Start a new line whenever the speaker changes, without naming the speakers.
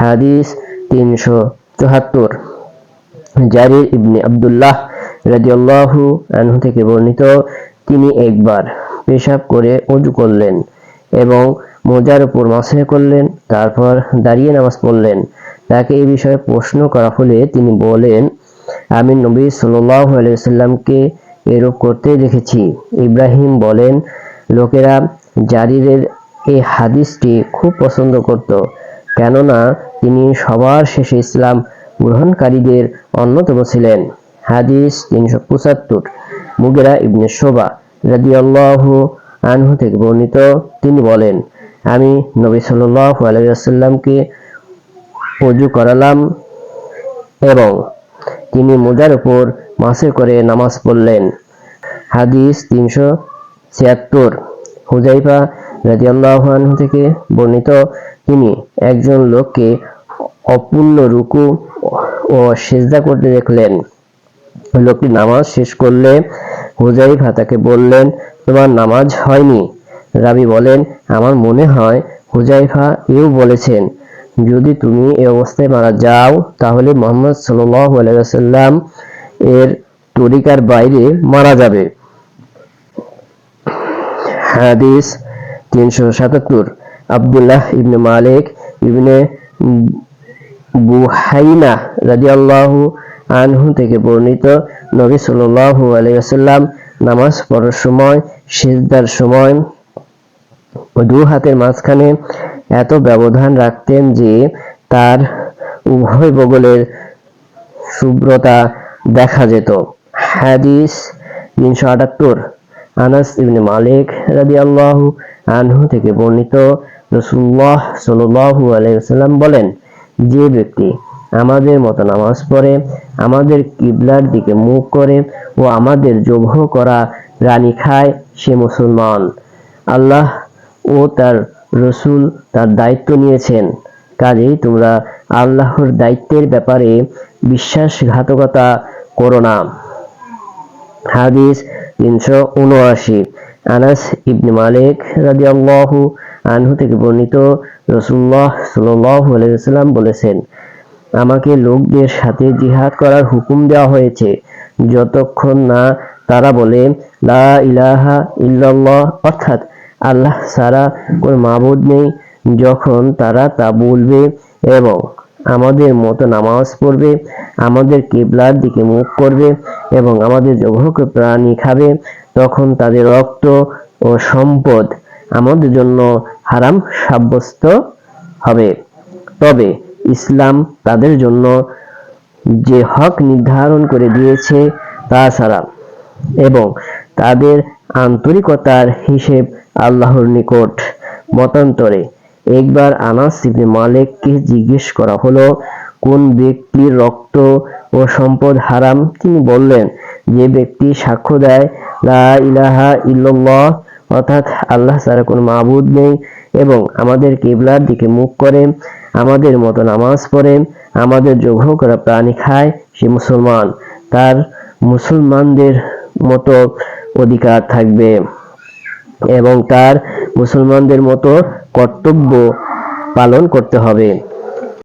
হাদিস তিনশো চুহাত্তর জারির ইবনে আব্দুল্লাহ রাদিয়াল্লাহু আনহু থেকে বর্ণিত, তিনি একবার পেশাব করে অজু করলেন এবং মোজার উপর মাসে করলেন, তারপর দাঁড়িয়ে নামাজ পড়লেন। তাকে এই বিষয়ে প্রশ্ন করা হলে তিনি বলেন, আমি নবী সাল্লাল্লাহু আলাইহি সাল্লামকে এরূপ করতে দেখেছি। ইব্রাহিম বলেন, লোকেরা জারিরের এই হাদিসটি খুব পছন্দ করত। কেননা তিনি সবার শেষে ইসলাম গ্রহণকারীদের অন্যতম ছিলেন। হাদিস তিনশো পঁচাত্তর। মুগেরা ইবনে শোভা রাদিয়াল্লাহু আনহু থেকে বর্ণিত, তিনি বলেন, আমি নবী সাল্লাল্লাহু আলাইহি ওয়াসাল্লামকে অজু করালাম এবং তিনি মোজার উপর মাসে করে নামাজ পড়লেন। হাদিস তিনশো ছিয়াত্তর। হুজাইফা রাদিয়াল্লাহু আনহু থেকে বর্ণিত, তিনি একজন লোককে অপূর্ণ রুকু ও সেজদা করতে দেখলেন। লোকটি নামাজ শেষ করলে হুজাইফা তাকে বললেন, তোমার নামাজ হয়নি? রাবি বলেন, আমার মনে হয় হুজাইফা এও বলেছেন, যদি তুমি এই অবস্থায় মারা যাও, তাহলে মোহাম্মদ ওয়াসাল্লাম এর তরিকার বাইরে মারা যাবে। হাদিস তিনশো সাতাত্তর, আবদুল্লাহ ইবনে মালিক ইবনে বুহাইনা রাদিয়াল্লাহু আনহু থেকে বর্ণিত নবী সাল্লাল্লাহু আলাইহি ওয়াসাল্লাম নামাজ পড়ার সময়, সিজদার সময় দু হাতের মাঝখানে এত ব্যবধান রাখতেন যে তার উভয় বগলের শুভ্রতা দেখা যেত। হাদিস তিনশো আটাত্তর আনাস ইবনে মালিক রাদিয়াল্লাহু আনহু থেকে বর্ণিত রসুল্লাহ সাল্লাল্লাহু আলাইহি ওয়াসাল্লাম বলেন, যে ব্যক্তি আমাদের মতো নামাজ পড়ে, আমাদের কিবলার দিকে মুখ করে ও আমাদের জবহ করা রানী খায়, সে মুসলমান। আল্লাহ ও তার রসুল তার দায়িত্ব নিয়েছেন। কাজেই তোমরা আল্লাহর দায়িত্বের ব্যাপারে বিশ্বাসঘাতকতা করো না। হাদিস তিনশো উনআশি। আনাস ইবনে মালিক রাদিয়াল্লাহু আনহু থেকে বর্ণিত রসুল্লাহ আলাইহি বলেছেন, আমাকে লোকদের সাথে জিহাদ করার হুকুম দেওয়া হয়েছে। যতক্ষণ না তারা বলে, লা ইলাহা ইল্লাল্লাহ অর্থাৎ আল্লাহ ছাড়া কোনো মাবুদ নেই, যখন তারা তা বলবে এবং আমাদের মতো নামাজ পড়বে, আমাদের কিবলার দিকে মুখ করবে এবং আমাদের জঘক প্রাণী খাবে, তখন তাদের রক্ত ও সম্পদ আমাদের জন্য হারাম সাব্যস্ত হবে। তবে ইসলাম তাদের জন্য যে হক নির্ধারণ করে দিয়েছে, তা ছাড়া। এবং তাদের আন্তরিকতার হিসেব আল্লাহর নিকট। মতান্তরে, একবার আনাস ইবনে মালিককে জিজ্ঞেস করা হলো কোন ব্যক্তির রক্ত ও সম্পদ হারাম? তিনি বললেন, যে ব্যক্তি সাক্ষ্য দেয়, লা ইলাহা ইল্লাল্লাহ, অর্থাৎ আল্লাহ ছাড়া কোনো মাবুদ নেই এবং আমাদের কেবলার দিকে মুখ করে, আমাদের মতো নামাজ পড়ে, আমাদের যোগ্য করা প্রাণী খায়, সে মুসলমান। তার মুসলমানদের মতো অধিকার থাকবে এবং তার মুসলমানদের মতো কর্তব্য পালন করতে হবে।